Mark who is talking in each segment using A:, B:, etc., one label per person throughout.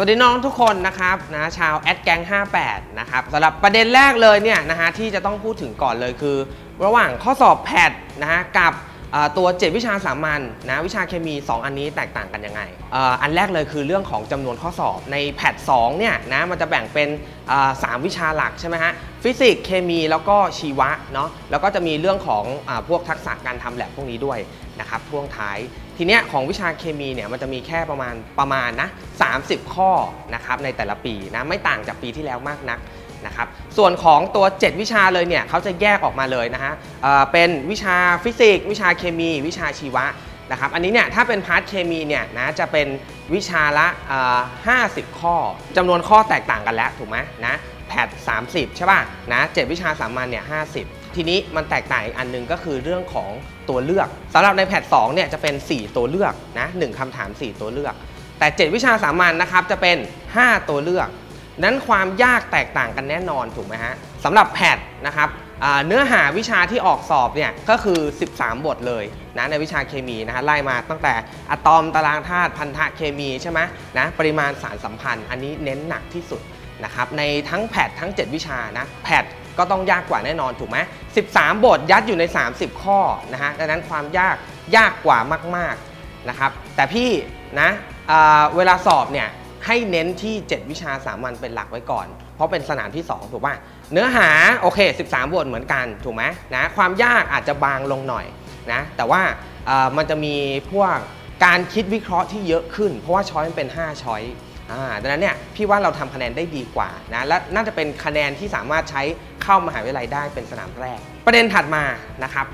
A: สวัสดีน้องทุกคนนะครับนะชาวแอดแกง58 นะครับสำหรับประเด็นแรกเลยเนี่ยนะฮะที่จะต้องพูดถึงก่อนเลยคือ ระหว่างข้อสอบแพทนะฮะกับ ตัว 7 วิชาสามัญนะวิชาเคมี 2 อันนี้แตกต่างกันยังไงออันแรกเลยคือเรื่องของจำนวนข้อสอบในแพท2เนี่ยนะมันจะแบ่งเป็นสามวิชาหลักใช่ไหมฮะฟิสิกส์เคมีแล้วก็ชีวะเนาะแล้วก็จะมีเรื่องของอพวกทักษะการทำแลบพวกนี้ด้วยนะครับพ่วงท้ายทีเนี้ยของวิชาเคมีเนี่ยมันจะมีแค่ประมาณประมาณนะ30 ข้อนะครับในแต่ละปีนะไม่ต่างจากปีที่แล้วมากนัก นะครับส่วนของตัว 7 วิชาเลยเนี่ยเขาจะแยกออกมาเลยนะฮะเเป็นวิชาฟิสิกส์วิชาเคมี วิชาชีวะนะครับอันนี้เนี่ยถ้าเป็นพาร์ทเคมีเนี่ยนะจะเป็นวิชาละ 50 ข้อจำนวนข้อแตกต่างกันแล้วถูกไหมนะแพท30 ใช่ป่ะนะ7วิชาสามัญเนี่ย50 ทีนี้มันแตกต่างอีกอันหนึงก็คือเรื่องของตัวเลือกสำหรับในแพท2เนี่ยจะเป็น 4 ตัวเลือกนะ1คำถาม 4 ตัวเลือก แต่ 7 วิชาสามัญนะครับจะเป็น 5 ตัวเลือก นั้นความยากแตกต่างกันแน่นอนถูกไหมฮะสำหรับแพทนะครับเนื้อหาวิชาที่ออกสอบเนี่ยก็คือ 13 บทเลยนะในวิชาเคมีนะฮะไล่มาตั้งแต่อะตอมตารางธาตุพันธะเคมีใช่ไหมนะปริมาณสารสัมพันธ์ อันนี้เน้นหนักที่สุดนะครับในทั้งแพททั้ง 7 วิชานะแพทก็ต้องยากกว่าแน่นอนถูกไหม13 บทยัดอยู่ใน 30 ข้อนะฮะดังนั้นความยากยากกว่ามากๆนะครับแต่พี่นะเวลาสอบเนี่ย ให้เน้นที่ 7 วิชาสามัญเป็นหลักไว้ก่อน เพราะเป็นสนามที่ 2 ถูกป่ะ เนื้อหาโอเค 13บทเหมือนกัน ถูกไหมนะความยากอาจจะบางลงหน่อยนะแต่ว่ามันจะมีพวกการคิดวิเคราะห์ที่เยอะขึ้น เพราะว่าช้อยมันเป็น 5 ช้อยดังนั้นเนี่ยพี่ว่าเราทำคะแนนได้ดีกว่านะและน่าจะเป็นคะแนนที่สามารถใช้เข้ามหาวิทยาลัยได้เป็นสนามแรก ประเด็นถัดมานะครับ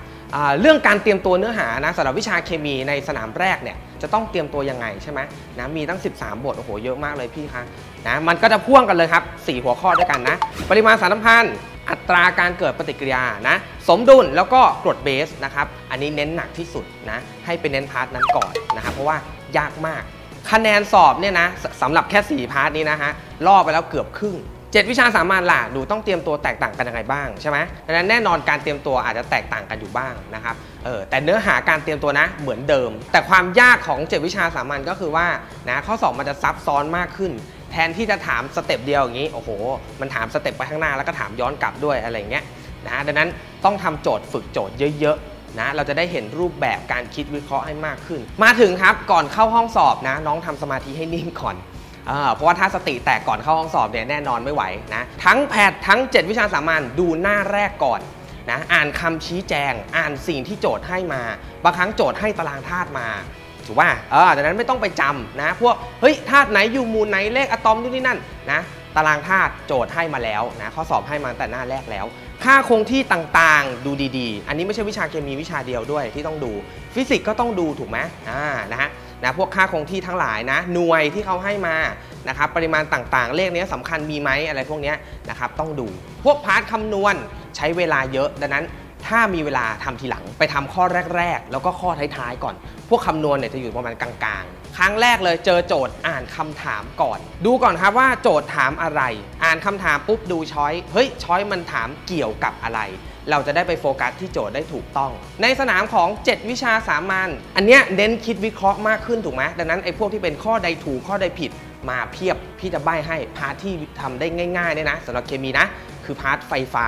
A: เรื่องการเตรียมตัวเนื้อหานะสำหรับวิชาเคมีในสนามแรกเนี่ยจะต้องเตรียมตัวยังไงใช่ไหมนะมีตั้ง 13 บทโอ้โหเยอะมากเลยพี่คะนะมันก็จะพ่วงกันเลยครับ 4 หัวข้อด้วยกันนะ ปริมาณสารสัมพันธ์ อัตราการเกิดปฏิกิริยานะสมดุลแล้วก็กรดเบสนะครับอันนี้เน้นหนักที่สุดนะให้ไปเน้นพาร์ทนั้นก่อนนะครับเพราะว่ายากมาก คะแนนสอบเนี่ยนะสสำหรับแค่ 4 พาร์ทนี้นะฮะล่อไปแล้วเกือบครึ่ง 7 วิชาสามัญล่ะดูต้องเตรียมตัวแตกต่างกันยังไงบ้างใช่ไหมดังนั้นแน่นอนการเตรียมตัวอาจจะแตกต่างกันอยู่บ้างนะครับเออแต่เนื้อหาการเตรียมตัวนะเหมือนเดิม แต่ความยากของ 7 วิชาสามัญก็คือว่านะข้อสอบมันจะซับซ้อนมากขึ้น แทนที่จะถามสเต็ปเดียวอย่างนี้โอ้โห มันถามสเต็ปไปข้างหน้าแล้วก็ถามย้อนกลับด้วยอะไรเงี้ยนะดังนั้นต้องทำโจทย์ฝึกโจทย์เยอะๆนะเราจะได้เห็นรูปแบบการคิดวิเคราะห์ให้มากขึ้น มาถึงครับก่อนเข้าห้องสอบนะ น้องทำสมาธิให้นิ่งก่อน เพราะว่าถ้าสติแตกก่อนเข้าห้องสอบเนี่ยแน่นอนไม่ไหวนะทั้งแพทย์ทั้ง 7 วิชาสามัญดูหน้าแรกก่อนนะอ่านคำชี้แจง อ่านสิ่งที่โจทย์ให้มา บางครั้งโจทย์ให้ตารางธาตุมาถูกป่ะเออดังนั้นไม่ต้องไปจำนะพวกเฮ้ยธาตุไหนอยู่มู่ไหนเลขอะตอมนู่นนี่นั่นนะตารางธาตุโจทย์ให้มาแล้วนะข้อสอบให้มาแต่หน้าแรกแล้ว ค่าคงที่ต่างๆ ดูดีๆ อันนี้ไม่ใช่วิชาเคมีวิชาเดียวด้วยที่ต้องดู ฟิสิกส์ก็ต้องดูถูกไหมอ่านะฮะ นะพวกค่าคงที่ทั้งหลายนะหน่วยที่เขาให้มานะครับปริมาณต่างๆ เลขนี้ยสำคัญมีไหมอะไรพวกนี้นะครับต้องดู พวกพาร์ทคำนวณใช้เวลาเยอะดังนั้น ถ้ามีเวลาทำทีหลังไปทำข้อแรก ๆ แล้วก็ข้อท้ายๆก่อน พวกคำนวณเนี่ยจะอยู่ประมาณกลางๆ ครั้งแรกเลยเจอโจทย์อ่านคำถามก่อน ดูก่อนครับว่าโจทย์ถามอะไร อ่านคำถามปุ๊บดูช้อยเฮ้ยช้อยมันถามเกี่ยวกับอะไร เราจะได้ไปโฟกัสที่โจทย์ได้ถูกต้อง ในสนามของ 7 วิชาสามัญอันเนี้ยเน้นคิดวิเคราะห์มากขึ้นถูกไหมดังนั้นไอ้พวกที่เป็นข้อใดถูกข้อใดผิดมาเพียบพี่จะใบ้ให้พาร์ทที่ทำได้ง่ายๆเนี่ยนะสำหรับเคมีนะ คือพาร์ทไฟฟ้า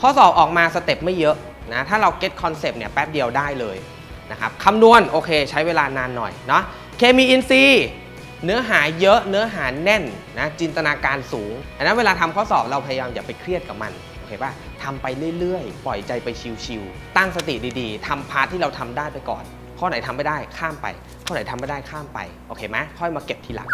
A: ข้อสอบออกมาสเต็ปไม่เยอะนะถ้าเราเก็ตคอนเซปต์เนี่ยแป๊บเดียวได้เลยนะครับคำนวณโอเคใช้เวลานานหน่อยเนาะเคมีอินทรีย์เนื้อหาเยอะเนื้อหาแน่นนะจินตนาการสูงอันนั้นเวลาทำข้อสอบเราพยายามอย่าไปเครียดกับมันโอเคป่ะทำไปเรื่อยๆ ปล่อยใจไปชิวๆตั้งสติดีๆทำพาร์ทที่เราทำได้ไปก่อน ข้อไหนทำไม่ได้ข้ามไป ข้อไหนทำไม่ได้ข้ามไปโอเคไหมค่อยมาเก็บทีหลัง